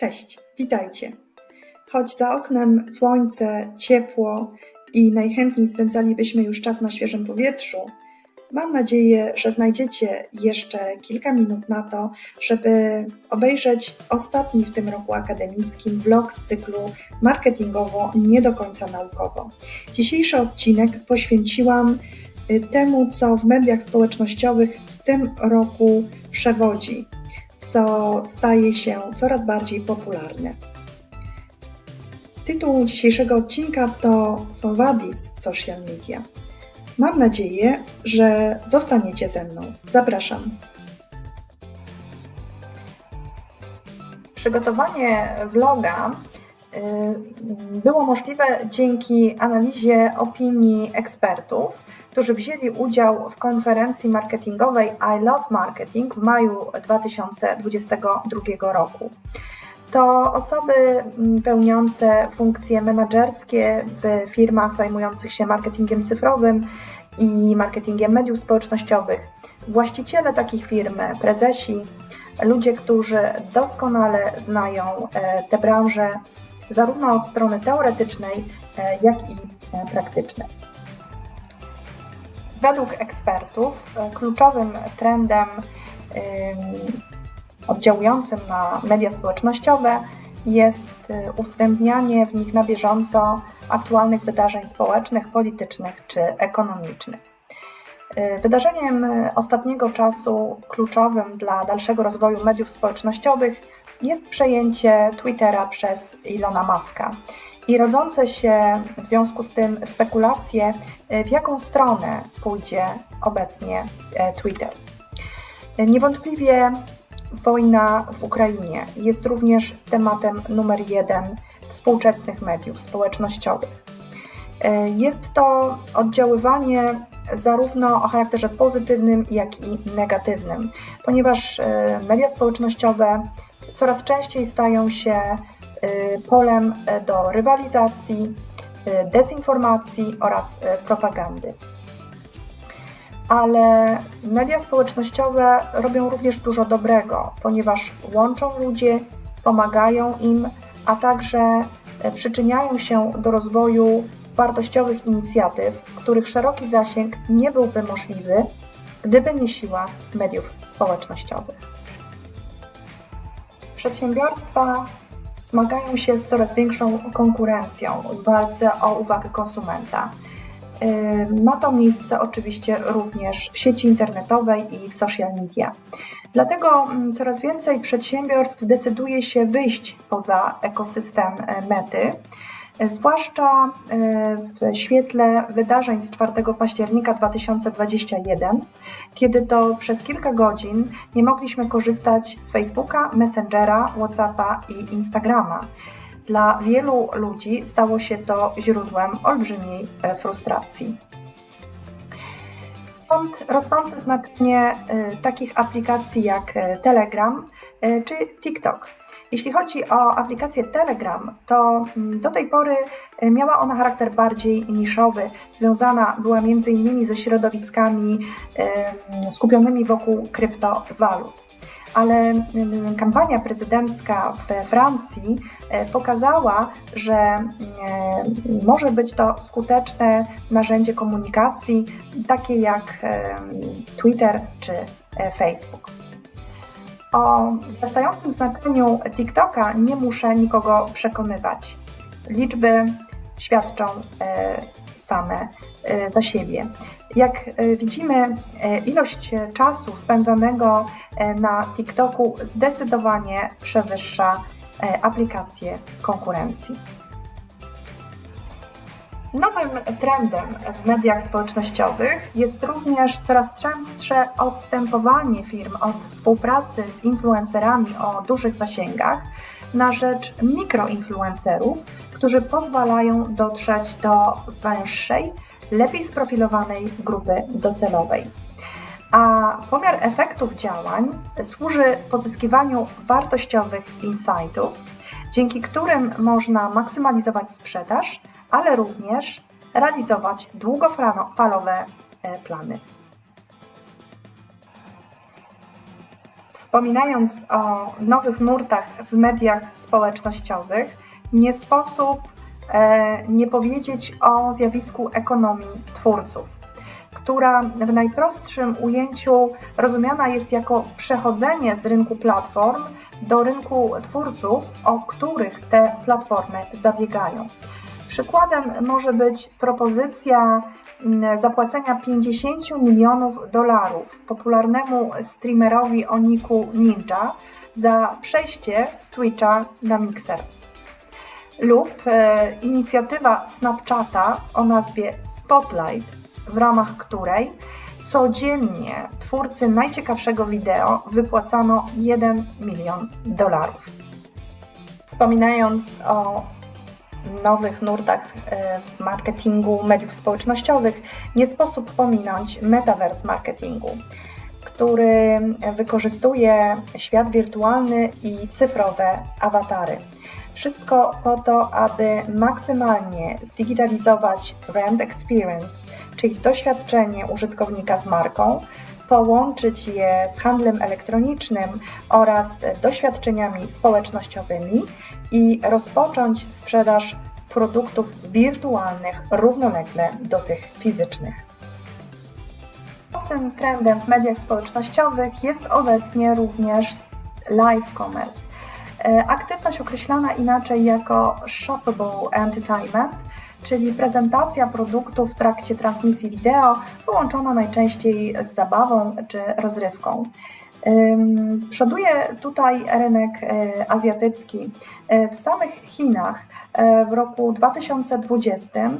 Cześć, witajcie. Choć za oknem słońce, ciepło i najchętniej spędzalibyśmy już czas na świeżym powietrzu, mam nadzieję, że znajdziecie jeszcze kilka minut na to, żeby obejrzeć ostatni w tym roku akademickim vlog z cyklu marketingowo nie do końca naukowo. Dzisiejszy odcinek poświęciłam y, temu, co w mediach społecznościowych w tym roku przewodzi, co staje się coraz bardziej popularne. Tytuł dzisiejszego odcinka to Fovadis Social Media. Mam nadzieję, że zostaniecie ze mną. Zapraszam. Przygotowanie vloga było możliwe dzięki analizie opinii ekspertów, którzy wzięli udział w konferencji marketingowej I Love Marketing w maju 2022 roku. To osoby mm, pełniące funkcje menedżerskie w firmach zajmujących się marketingiem cyfrowym i marketingiem mediów społecznościowych, właściciele takich firm, prezesi, ludzie, którzy doskonale znają e, tę branżę zarówno od strony teoretycznej, e, jak i e, praktycznej. Według ekspertów kluczowym trendem oddziałującym na media społecznościowe jest uwzględnianie w nich na bieżąco aktualnych wydarzeń społecznych, politycznych czy ekonomicznych. Y, wydarzeniem ostatniego czasu kluczowym dla dalszego rozwoju mediów społecznościowych jest przejęcie Twittera przez Ilona Muska i rodzące się w związku z tym spekulacje, y, w jaką stronę pójdzie obecnie Twitter. Niewątpliwie Wojna w Ukrainie jest również tematem numer jeden współczesnych mediów społecznościowych. E, jest to oddziaływanie zarówno o charakterze pozytywnym, jak i negatywnym, ponieważ e, media społecznościowe coraz częściej stają się e, polem do rywalizacji, dezinformacji oraz propagandy. Ale media społecznościowe robią również dużo dobrego, ponieważ łączą ludzi, pomagają im, a także e, przyczyniają się do rozwoju wartościowych inicjatyw, których szeroki zasięg nie byłby możliwy, gdyby nie siła mediów społecznościowych. Przedsiębiorstwa zmagają się z coraz większą konkurencją w walce o uwagę konsumenta. Ma to miejsce oczywiście również w sieci internetowej i w social media. Dlatego mm, coraz więcej przedsiębiorstw decyduje się wyjść poza ekosystem e, mety, zwłaszcza e, w świetle wydarzeń z 4 października 2021, kiedy to przez kilka godzin nie mogliśmy korzystać z Facebooka, Messengera, WhatsAppa i Instagrama dla wielu ludzi stało się to źródłem olbrzymiej e, frustracji. Stąd rosnące znaczenie e, takich aplikacji jak e, Telegram czy TikTok. Jeśli chodzi o aplikację Telegram, to mm, do tej pory miała ona charakter bardziej niszowy. Związana była m.in. ze środowiskami skupionymi wokół kryptowalut ale kampania prezydencka we Francji e, pokazała, że e, może być to skuteczne narzędzie komunikacji, takie jak e, Twitter czy Facebook. O wzrastającym znaczeniu TikToka nie muszę nikogo przekonywać. Liczby świadczą same za siebie. Jak e, widzimy, e, ilość czasu spędzanego e, na TikToku zdecydowanie przewyższa aplikacje konkurencji. Nowym trendem w mediach społecznościowych jest również coraz częstsze odstępowanie firm od współpracy z influencerami o dużych zasięgach na rzecz mikroinfluencerów, którzy pozwalają dotrzeć do węższej, lepiej sprofilowanej grupy docelowej. A pomiar efektów działań służy pozyskiwaniu wartościowych insightów, dzięki którym można maksymalizować sprzedaż, ale również realizować długofalowe e, plany. Wspominając o nowych nurtach w mediach społecznościowych, nie sposób nie powiedzieć o zjawisku ekonomii twórców, która w najprostszym ujęciu rozumiana jest jako przechodzenie z rynku platform do rynku twórców, o których te platformy zabiegają. Przykładem może być propozycja mm, zapłacenia 50 milionów dolarów popularnemu streamerowi o niku Ninja za przejście z Twitcha na Mixer. Lub e, inicjatywa Snapchata o nazwie Spotlight, w ramach której codziennie twórcy najciekawszego wideo wypłacano 1 milion dolarów. Wspominając o nowych nurtach e, w marketingu mediów społecznościowych, nie sposób pominąć metaverse marketingu, który wykorzystuje świat wirtualny i cyfrowe awatary. Wszystko po to, aby maksymalnie zdigitalizować brand experience, czyli doświadczenie użytkownika z marką, połączyć je z handlem elektronicznym oraz doświadczeniami społecznościowymi i rozpocząć sprzedaż produktów wirtualnych równolegle do tych fizycznych. Mocnym trendem w mediach społecznościowych jest obecnie również live commerce. E, aktywność określana inaczej jako shoppable entertainment, czyli prezentacja produktu w trakcie transmisji wideo, połączona najczęściej z zabawą czy rozrywką. Przoduje tutaj rynek e, azjatycki. E, w samych Chinach e, w roku 2020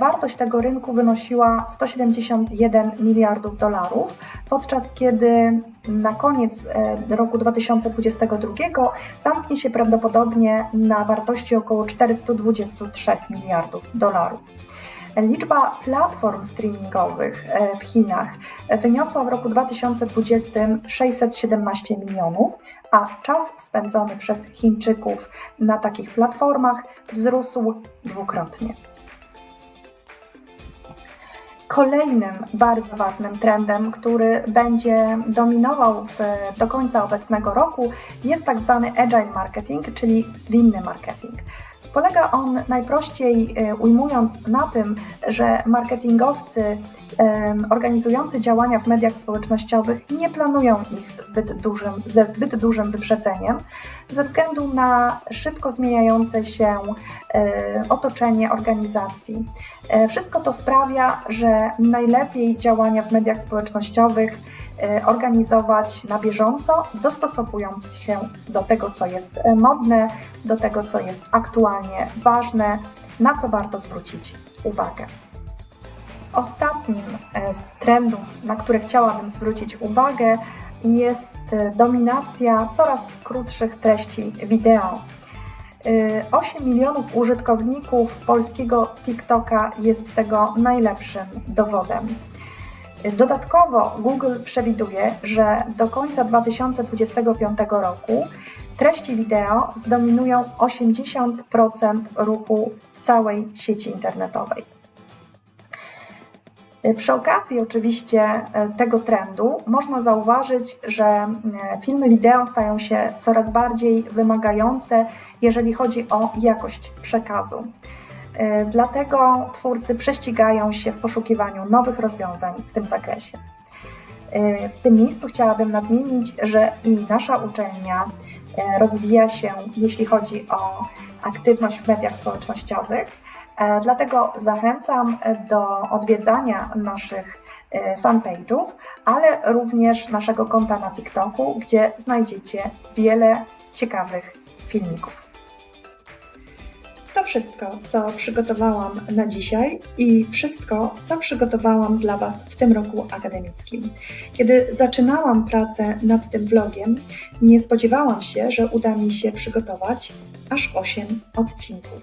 wartość tego rynku wynosiła 171 miliardów dolarów, podczas kiedy na koniec roku 2022 zamknie się prawdopodobnie na wartości około 423 miliardów dolarów. Liczba platform streamingowych e, w Chinach wyniosła w roku 2020 617 milionów, a czas spędzony przez Chińczyków na takich platformach wzrósł dwukrotnie. Kolejnym bardzo ważnym trendem, który będzie dominował w, do końca obecnego roku, jest tak zwany agile marketing, czyli zwinny marketing. Polega on najprościej e, ujmując na tym, że marketingowcy organizujący działania w mediach społecznościowych nie planują ich zbyt dużym, ze zbyt dużym wyprzedzeniem, ze względu na szybko zmieniające się e, otoczenie organizacji. E, wszystko to sprawia, że najlepiej działania w mediach społecznościowych organizować na bieżąco, dostosowując się do tego, co jest e, modne, do tego, co jest aktualnie ważne, na co warto zwrócić uwagę. Ostatnim e, z trendów, na które chciałabym zwrócić uwagę, jest dominacja coraz krótszych treści wideo. 8 milionów użytkowników polskiego TikToka jest tego najlepszym dowodem. Dodatkowo Google przewiduje, że do końca 2025 roku treści wideo zdominują 80% ruchu całej sieci internetowej. Przy okazji oczywiście e, tego trendu można zauważyć, że e, filmy wideo stają się coraz bardziej wymagające, jeżeli chodzi o jakość przekazu. E, dlatego twórcy prześcigają się w poszukiwaniu nowych rozwiązań w tym zakresie. E, w tym miejscu chciałabym nadmienić, że i nasza uczelnia e, rozwija się, jeśli chodzi o aktywność w mediach społecznościowych. Dlatego zachęcam do odwiedzania naszych fanpage'ów, ale również naszego konta na TikToku, gdzie znajdziecie wiele ciekawych filmików. To wszystko, co przygotowałam na dzisiaj i wszystko, co przygotowałam dla Was w tym roku akademickim. Kiedy zaczynałam pracę nad tym vlogiem, nie spodziewałam się, że uda mi się przygotować aż 8 odcinków.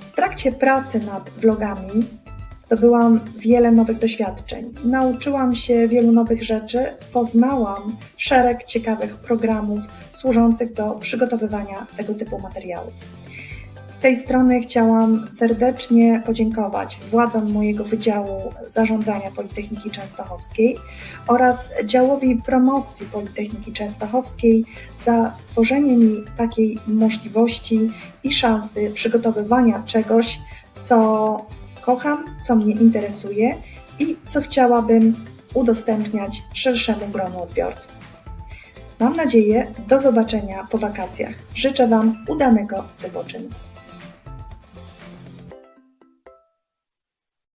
W trakcie pracy nad vlogami zdobyłam wiele nowych doświadczeń, nauczyłam się wielu nowych rzeczy, poznałam szereg ciekawych programów służących do przygotowywania tego typu materiałów tej strony chciałam serdecznie podziękować władzom mojego Wydziału Zarządzania Politechniki Częstochowskiej oraz działowi promocji Politechniki Częstochowskiej za stworzenie mi takiej możliwości i szansy przygotowywania czegoś, co kocham, co mnie interesuje i co chciałabym udostępniać szerszemu gronu odbiorców. Mam nadzieję do zobaczenia po wakacjach. Życzę Wam udanego wypoczynku.